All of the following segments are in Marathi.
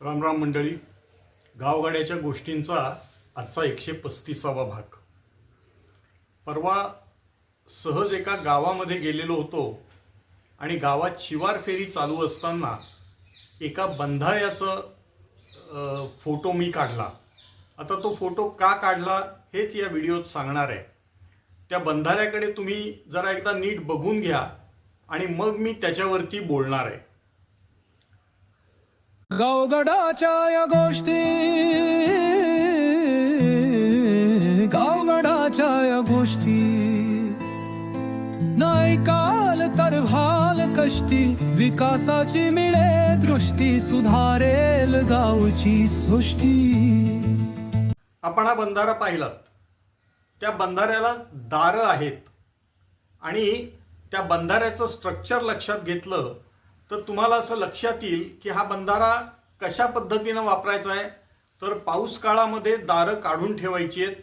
रामराम मंडळी गावगाड्याच्या गोष्टींचा आजचा एकशे पस्तीसावा भाग. परवा सहज एका गावामध्ये गेलेलो होतो आणि गावात शिवार फेरी चालू असताना एका बंधाऱ्याचं फोटो मी काढला. आता तो फोटो का काढला हेच या व्हिडिओत सांगणार आहे. त्या बंधाऱ्याकडे तुम्ही जरा एकदा नीट बघून घ्या आणि मग मी त्याच्यावरती बोलणार आहे. गावगडाच्या या गोष्टी गावगडाच्या या गोष्टी. नाही काल तर भाल कष्टी विकासाची मिळे दृष्टी सुधारेल गावची सृष्टी. आपण हा बंधारा पाहिलात. त्या बंधाऱ्याला दारं आहेत. आणि त्या बंधाऱ्याचं स्ट्रक्चर लक्षात घेतलं तर तुम्हाला असं लक्षात येईल की हा बंधारा कशा पद्धतीनं वापरायचा आहे? तर पाऊस काळामध्ये दारं काढून ठेवायची आहेत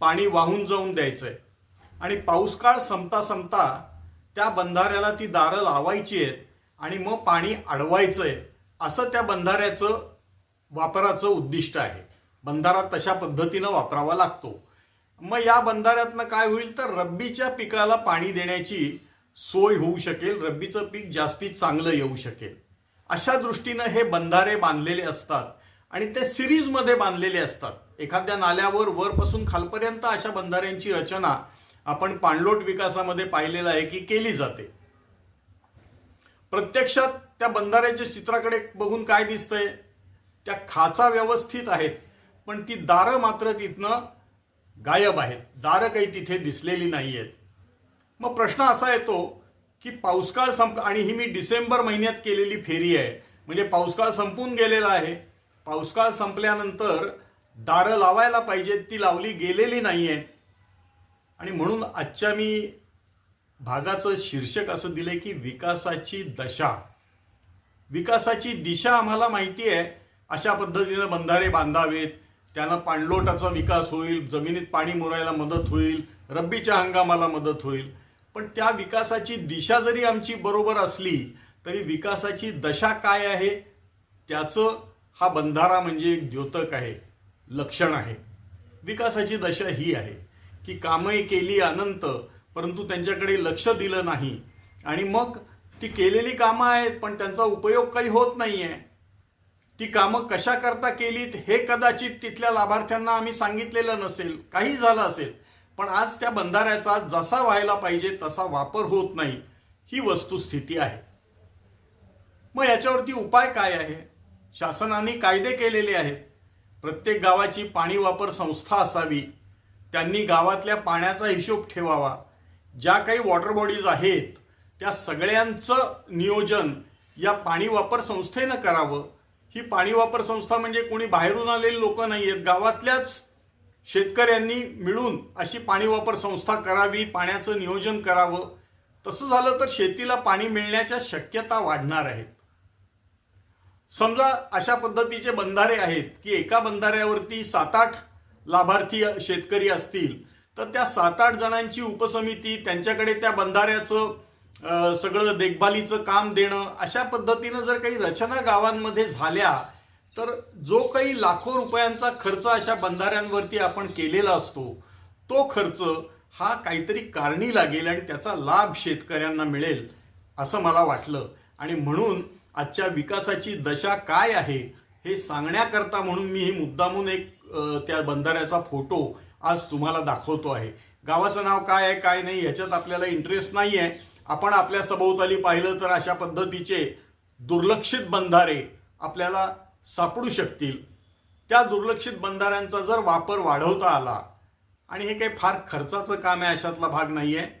पाणी वाहून जाऊन द्यायचं आहे आणि पाऊस काळ संपता संपता त्या बंधाऱ्याला ती दारं लावायची आहेत आणि मग पाणी अडवायचं आहे असं त्या बंधाऱ्याचं वापराचं उद्दिष्ट आहे. बंधारा तशा पद्धतीनं वापरावा लागतो. मग या बंधाऱ्यातनं काय होईल? तर रब्बीच्या पिकाला पाणी देण्याची सोय होऊ शकेल रब्बीचं पीक जास्तीत चांगलं येऊ शकेल. अशा दृष्टीनं हे बंधारे बांधलेले असतात आणि ते सिरीजमध्ये बांधलेले असतात. एखाद्या नाल्यावर वरपासून खालपर्यंत अशा बंधाऱ्यांची रचना आपण पाणलोट विकासामध्ये पाहिलेलं आहे की केली जाते. प्रत्यक्षात त्या बंधाऱ्याच्या चित्राकडे बघून काय दिसतंय? त्या खाचा व्यवस्थित आहेत पण ती दारं मात्र तिथनं गायब आहेत. दारं काही तिथे दिसलेली नाही आहेत मग प्रश्न असा येतो की पाऊसकाळ संप आणि ही मी डिसेंबर महिन्यात केलेली फेरी आहे. म्हणजे पाऊसकाळ संपून गेलेला आहे. पाऊसकाळ संपल्यानंतर दारं लावायला पाहिजेत ती लावली गेलेली नाही आहे आणि म्हणून आजच्या मी भागाचं शीर्षक असं दिलं की विकासाची दशा. विकासाची दिशा आम्हाला माहिती आहे. अशा पद्धतीनं बंधारे बांधावेत. त्यानं पाणलोटाचा विकास होईल जमिनीत पाणी मुरायला मदत होईल रब्बीच्या हंगामाला मदत होईल. पण त्या विकासाची दिशा जरी आमची बरोबर असली तरी विकासाची दशा काय आहे? त्याचं हा बंधारा म्हणजे एक द्योतक आहे लक्षण आहे. विकासाची दशा ही आहे की कामं केली अनंत परंतु त्यांच्याकडे लक्ष दिलं नाही. आणि मग ती केलेली कामं आहेत पण त्यांचा उपयोग काही होत नाही आहे ती कामं कशा करता केलीत हे कदाचित तिथल्या लाभार्थ्यांना आम्ही सांगितलेलं नसेल काही झालं असेल पण आज त्या बंधाऱ्याचा जसा व्हायला पाहिजे तसा वापर होत नाही ही वस्तुस्थिती आहे. मग याच्यावरती उपाय काय आहे? शासनाने कायदे केलेले आहेत. प्रत्येक गावाची पाणी वापर संस्था असावी. त्यांनी गावातल्या पाण्याचा हिशोब ठेवावा. ज्या काही वॉटर बॉडीज आहेत त्या सगळ्यांचं नियोजन या पाणी वापर संस्थेनं करावं. ही पाणी वापर संस्था म्हणजे कोणी बाहेरून आलेली लोक नाही आहेत गावातल्याच शेतकऱ्यांनी मिळून अशी पाणी वापर संस्था करावी पाण्याचं नियोजन करावं. तसं झालं तर शेतीला पाणी मिळण्याच्या शक्यता वाढणार आहेत. समजा अशा पद्धतीचे बंधारे आहेत की एका बंधाऱ्यावरती सात आठ लाभार्थी शेतकरी असतील तर त्या सात आठ जणांची उपसमिती त्यांच्याकडे त्या बंधाऱ्याचं सगळं देखभालीचं काम देणं अशा पद्धतीनं जर काही रचना गावांमध्ये झाल्या तर जो काही लाखो रुपयांचा खर्च अशा बंधाऱ्यांवरती आपण केलेला असतो तो खर्च हा काहीतरी कारणी लागेल आणि त्याचा लाभ शेतकऱ्यांना मिळेल असं मला वाटलं. आणि म्हणून आजच्या विकासाची दशा काय आहे हे सांगण्याकरता म्हणून मी ही मुद्दामून एक त्या बंधाऱ्याचा फोटो आज तुम्हाला दाखवतो आहे. गावाचं नाव काय आहे काय नाही याच्यात आपल्याला इंटरेस्ट नाही आहे. आपण आपल्या सभोवताली पाहिलं तर अशा पद्धतीचे दुर्लक्षित बंधारे आपल्याला सापडू शकतील. त्या दुर्लक्षित बंधाऱ्यांचा जर वापर वाढवता आला आणि हे काही फार खर्चाचं काम आहे अशातला भाग नाही आहे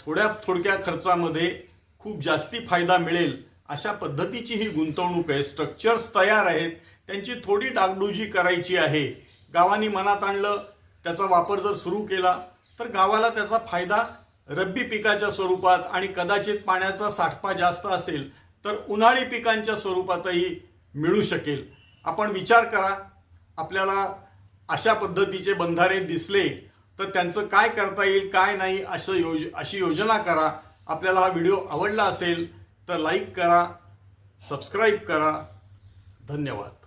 थोड्या थोडक्या खर्चामध्ये खूप जास्ती फायदा मिळेल अशा पद्धतीची ही गुंतवणूक आहे. स्ट्रक्चर्स तयार आहेत. त्यांची थोडी डागडुजी करायची आहे. गावांनी मनात आणलं त्याचा वापर जर सुरू केला तर गावाला त्याचा फायदा रब्बी पिकाच्या स्वरूपात आणि कदाचित पाण्याचा साठपा जास्त असेल तर उन्हाळी पिकांच्या स्वरूपातही मिळू शकेल. आपण विचार करा आपल्याला अशा पद्धतीचे बंधारे दिसले तर त्यांचं काय करता येईल काय नाही असं योज अशी योजना करा. आपल्याला हा व्हिडिओ आवडला असेल तर लाईक करा सबस्क्राईब करा. धन्यवाद.